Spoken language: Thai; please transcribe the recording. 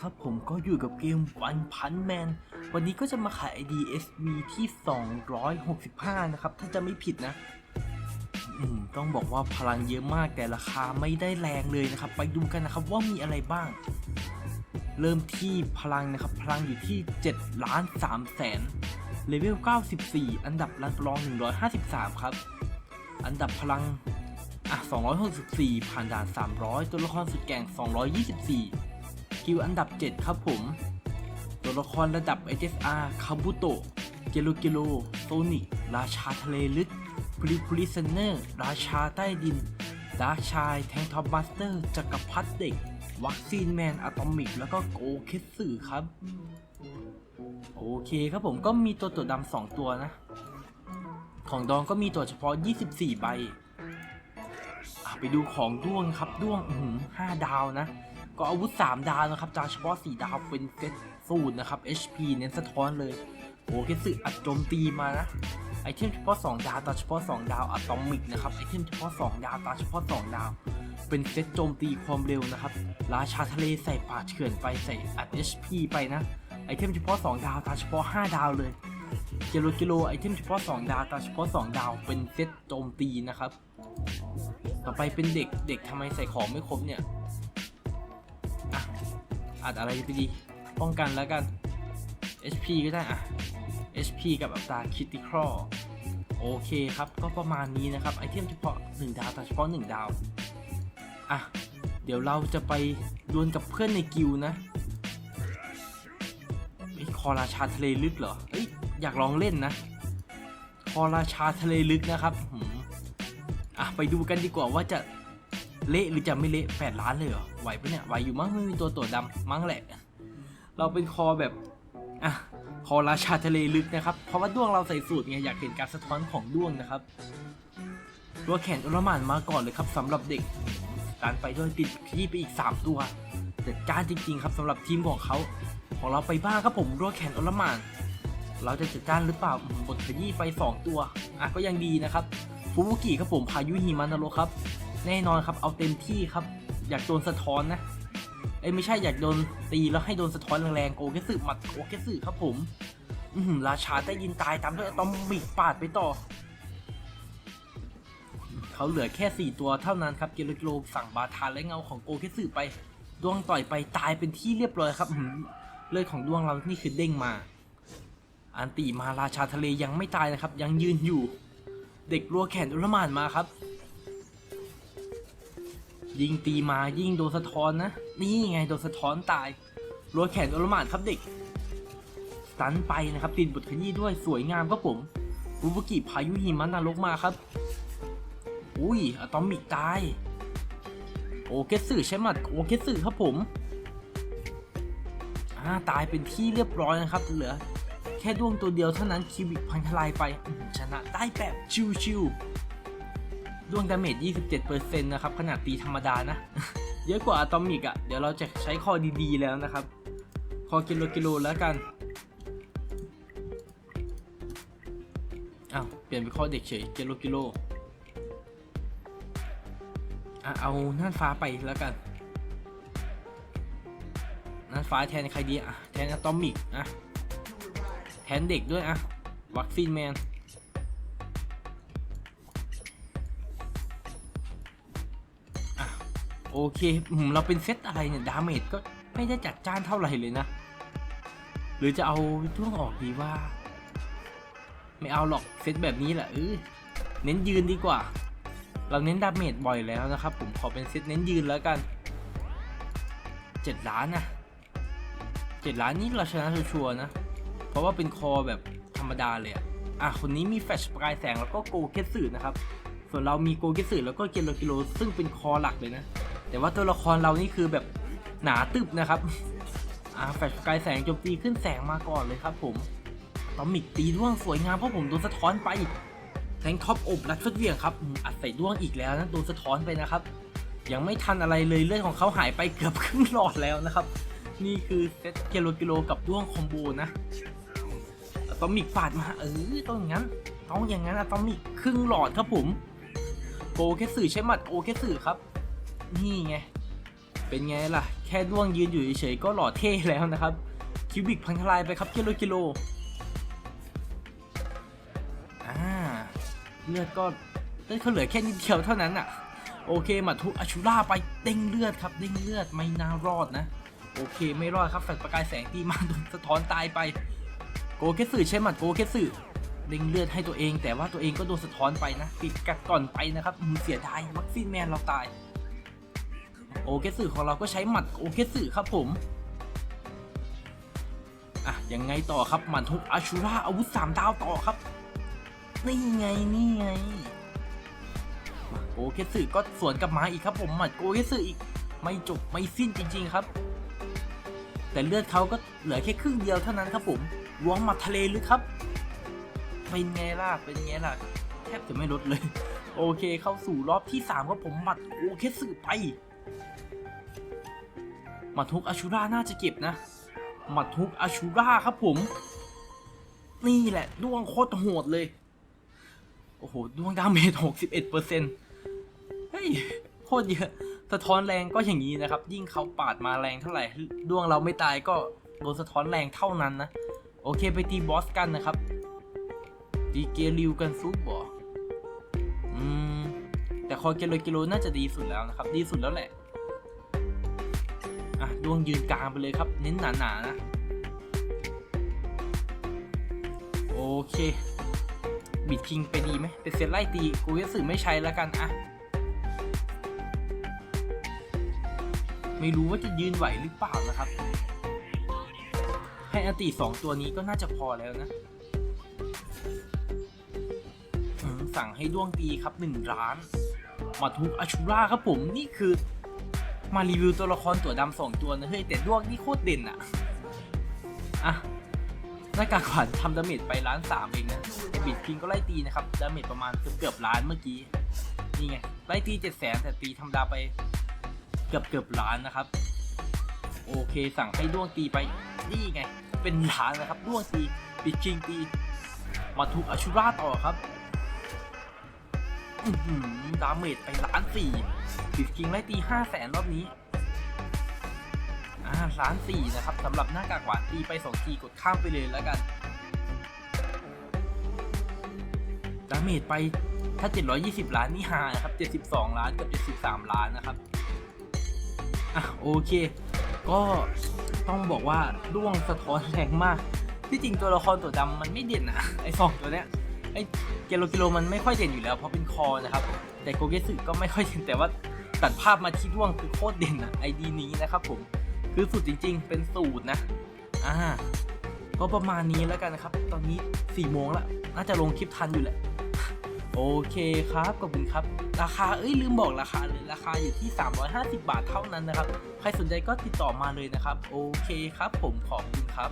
ครับผมก็อยู่กับเกม One Punch Man วันนี้ก็จะมาขาย DSV ที่ 265 นะครับ ถ้าจะไม่ผิดนะ ต้องบอกว่าพลังเยอะมากแต่ราคาไม่ได้แรงเลยนะครับ ไปดูกันนะครับว่ามีอะไรบ้าง เริ่มที่พลังนะครับ พลังอยู่ที่7ล้าน3แสนเลเวล 94 อันดับรังรอง 153 ครับ อันดับพลังอะ264 ผ่านด่าน 300 ตัวละครสุดแกร่ง 224 กิลอันดับ 7 ครับผม ตัวละครระดับ HSR คาบุโตะ เกโลเกโล โซนิราชาทะเลลึกพลิพลิเซเนอร์ ราชาใต้ดินดาร์ชาย แทงท็อปมาสเตอร์ จักรพรรดิเด็ก วัคซีนแมน อะตอมิก แล้วก็โกเคสึครับ โอเคครับผมก็มีตัวตัวดำสองตัวนะ ของดองก็มีตัวเฉพาะ 24 ใบอะไปดูของด้วงครับด้วงห้าดาวนะ ก็อาวุธ 3 ดาวนะครับจากเฉพาะ 4 ดาวเป็นเซตสูตรนะครับ HP เน้นสะท้อนเลยโอ้เคสึอัดโจมตีมานะไอเทมเฉพาะ 2 ดาวตาเฉพาะ 2 ดาวอะตอมิกนะครับไอเทมเฉพาะ 2 ดาวตาเฉพาะ 2 ดาว เป็นเซตโจมตีความเร็วนะครับราชาทะเลใส่ป่าเฉื่อนไปใส่อัด HP ไปนะไอเทมเฉพาะ 2 ดาวตาเฉพาะ 5 ดาวเลยกิโลกิโลไอเทมเฉพาะ 2 ดาวตาเฉพาะ 2 ดาว เป็นเซตโจมตีนะครับ ต่อไปเป็นเด็กเด็กทำไมใส่ของไม่ครบเนี่ย อัดอะไรไปดี ป้องกันแล้วกัน HP ก็ได้อะ HP กับอัตราคิติครอโอเคครับ ก็ประมาณนี้นะครับ ไอเทมเฉพาะ 1 ดาวแต่เฉพาะ 1 ดาว อะ เดี๋ยวเราจะไปดวลกับเพื่อนในกิลนะคอราชาทะเลลึกเหรอเอ้ยอยากลองเล่นนะ คอราชาทะเลลึกนะครับอะไปดูกันดีกว่าว่าจะเละหรือจะไม่เละแปดล้านเลยเหรอ ไหวปะเนี่ยไหวอยู่มั้งไม่มีตัวตัวดำมั้งแหละ เราเป็นคอแบบอะคอราชาทะเลลึกนะครับ เพราะว่าด้วงเราใส่สูตรไงอยากเห็นการสะท้อนของด้วงนะครับตัวแขนอุลหมานมาก่อนเลยครับสำหรับเด็กการไปด้วยติดขยี้ไปอีก 3 ตัวจัดการจริง ๆ ครับสำหรับทีมของเขาของเราไปบ้างครับผมรัวแขนอุลหมาน เราจะจัดการหรือเปล่าอืมบทขยี้ไป 2 ตัวอะก็ยังดีนะครับฟูบุกิครับผมพายุหิมะนรกครับ แน่นอนครับเอาเต็มที่ครับ อยากโดนสะท้อนนะเอ้ยไม่ใช่อยากโดนตีแล้วให้โดนสะท้อนแรงๆโกเกสึหมัดโกเกสึครับผมอืราชาได้ยินตายตามด้วยตอมมิกปาดไปต่อ เขาเหลือแค่ 4 ตัวเท่านั้นครับเกลโกสั่งบาทานและเงาของโกเกสึไป ดวงต่อยไปตายเป็นที่เรียบร้อยครับเลือดของดวงเรานี่คือเด้งมา อันตีมาราชาทะเลยังไม่ตายนะครับ ยังยืนอยู่ เด็กรัวแขนอุลมานมาครับ ยิงตีมายิ่งโดนสะท้อนนะ นี่ไงโดนสะท้อนตายรัวแขนอลมานครับเด็กสตันไปนะครับติดบทขยี้ด้วยสวยงามครับผมบูบุกิพายุหิมะนรกมาครับ อุ้ยอะตอมิกตาย โอเคสึใช้หมัดโอเคสึครับผมอ่าตายเป็นที่เรียบร้อยนะครับ เหลือ แค่ดวงตัวเดียวเท่านั้นคิวิกพังทลายไปชนะได้แบบชิวๆ วงดาเมจ 27%นะครับ ขนาดตีธรรมดานะ เยอะกว่าอะตอมิกอะ่ะ เดี๋ยวเราจะใช้คอดีๆแล้วนะครับ คอกิโลกิโลแล้วกัน อ้าว เปลี่ยนเป็นข้อเด็กเฉยกิโลกิโลอะเอาน่านฟ้าไปแล้วกันน่านฟ้าแทนใครดีอะ แทนอะตอมิกอะ แทนเด็กด้วยอะ วัคซีนแมน โอเคอืมเราเป็นเซตอะไรเนี่ย ดาเมจก็ไม่ได้จัดจ้านเท่าไหร่เลยนะ หรือจะเอาช่วงออกดีว่า ไม่เอาหรอกเซตแบบนี้แหละเออเน้นยืนดีกว่า เราเน้นดาเมจบ่อยแล้วนะครับ ผมขอเป็นเซตเน้นยืนแล้วกันเจ็ดล้านนะเจ็ดล้านนี่เราชนะชัวร์นะ เพราะว่าเป็นคอแบบธรรมดาเลยอะอะคนนี้มีแฟลชประกายแสงแล้วก็โกเกสึนะครับ ส่วนเรามีโกเกสึแล้วก็เกลโลกิโลซึ่งเป็นคอหลักเลยนะ แต่ว่าตัวละครเรานี่คือแบบหนาตึบนะครับอ่าแฟลชกายแสงโจมตีขึ้นแสงมาก่อนเลยครับผมตอมิกตีด้วงสวยงามเพราะผมโดนสะท้อนไปแทงท็อปอบรัดฟัดเวียงครับอัดใส่ด้วงอีกแล้วนะโดนสะท้อนไปนะครับ ยังไม่ทันอะไรเลยเลือดของเขาหายไปเกือบครึ่งหลอดแล้วนะครับ นี่คือเซตเกโลกิโลกับด้วงคอมโบนะอะตอมิกปาดมาเออต้องอย่างนั้นต้องอย่างนั้นอะตอมิกครึ่งหลอดครับผมโกแค่สื่อใช้หมัดโอแค่สื่อครับ นี่ไง เป็นไงล่ะ แค่ด้วงยืนอยู่เฉยๆก็หล่อเท่แล้วนะครับ คิวบิกพังทลายไปครับกิโลกิโลอ่าเลือดก็เลือดเขาเหลือแค่นิดเดียวเท่านั้นอะ โอเคมัดทุกอาชูล่าไปเด้งเลือดครับเด้งเลือดไม่น่ารอดนะ โอเคไม่รอดครับแฟลชประกายแสงตีมาโดนสะท้อนตายไป โกเคสึใช้หมัดโกเคสึเด้งเลือดให้ตัวเอง แต่ว่าตัวเองก็โดนสะท้อนไปนะ ปิดกัดก่อนไปนะครับอืมเสียดายวัคซีนแมนเราตาย โอเคสึของเราก็ใช้หมัดโอเคสึครับผมอะยังไงต่อครับหมัดทุกอาชูราอาวุธสามดาวต่อครับ นี่ไงนี่ไงโกเคสึก็สวนกลับมาอีกครับผมหมัดโกเคสึอีกไม่จบไม่สิ้นจริง ๆครับ แต่เลือดเขาก็เหลือแค่ครึ่งเดียวเท่านั้นครับผมล้วงหมัดทะเลลึกครับเป็นไงล่ะเป็นไงล่ะแทบจะไม่ลดเลย โอเคเข้าสู่รอบที่3ครับผมหมัดโอเคสึไป มัดทุกอาชูราน่าจะเก็บนะมัดทุกอาชูราครับผม นี่แหละด้วงโคตรโหดเลย โอ้โหด้วงดาเมจ61%เปอร์เซ็นต์เฮ้ยโคตรเยอะ สะท้อนแรงก็อย่างนี้นะครับ ยิ่งเขาปาดมาแรงเท่าไหร่ด้วงเราไม่ตายก็โดนสะท้อนแรงเท่านั้นนะ โอเคไปตีบอสกันนะครับตีเกลิวกันซุปบ่ คอเกโลกิโลน่าจะดีสุดแล้วนะครับ ดีสุดแล้วแหละอะดวงยืนกลางไปเลยครับ เน้นหนาๆนะโอเค บิดคิงไปดีไหมเป็นเซตไล่ตี กูจะสื่อไม่ใช้แล้วกันอะไม่รู้ว่าจะยืนไหวหรือเปล่านะครับ ให้อติสองตัวนี้ก็น่าจะพอแล้วนะ สั่งให้ด้วงตีครับหนึ่งร้าน มาทุกอาชูราครับผมนี่คือ มารีวิวตัวละครตัวดำสองตัวนะเฮ้ยแต่ด้วงนี่โคตรเด่นอะอะหน้ากากขวัญทำดาเมจไปล้านสามเองนะไอบิดพิงก็ไล่ตีนะครับดาเมจประมาณเกือบเกือบล้านเมื่อกี้นี่ไงไล่ตีเจ็ดแสนแต่ตีธรรมดาไปเกือบเกือบล้านนะครับ โอเคสั่งให้ด้วงตีไปนี่ไง เป็นล้านนะครับด้วงตีบิดพิงตีมาทุกอาชูราต่อครับ ดาเมจไปล้านสี่บิดคิงไล่ตีห้าแสนรอบนี้อ่าล้านสี่นะครับสำหรับหน้ากากหวานตีไปสองทีกดข้ามไปเลยแล้วกันดาเมจไปถ้า 720 ล้านนี่ฮานะครับ 72 ล้านกับ 73 ล้านนะครับอะโอเค ก็ต้องบอกว่าด้วงสะท้อนแรงมาก ที่จริงตัวละครตัวดำมันไม่เด่นนะไอ้สองตัวเนี้ย ไอ้เกโลกิโลมันไม่ค่อยเด่นอยู่แล้วเพราะเป็นคอนะครับ แต่โกเกสึก็ไม่ค่อยเด่นแต่ว่าตัดภาพมาที่ด้วงคือโคตรเด่นอะไอดีนี้นะครับผมคือสุดจริง ๆ เป็นสูตรนะอ่าก็ประมาณนี้แล้วกันนะครับ ตอนนี้4ี่โมงแล้วน่าจะลงคลิปทันอยู่แหละ โอเคครับขอบคุณครับ ราคาเอ้ยลืมบอกราคาเลยราคาอยู่ที่ 350 บาทเท่านั้นนะครับ ใครสนใจก็ติดต่อมาเลยนะครับ โอเคครับ ผมขอบคุณครับ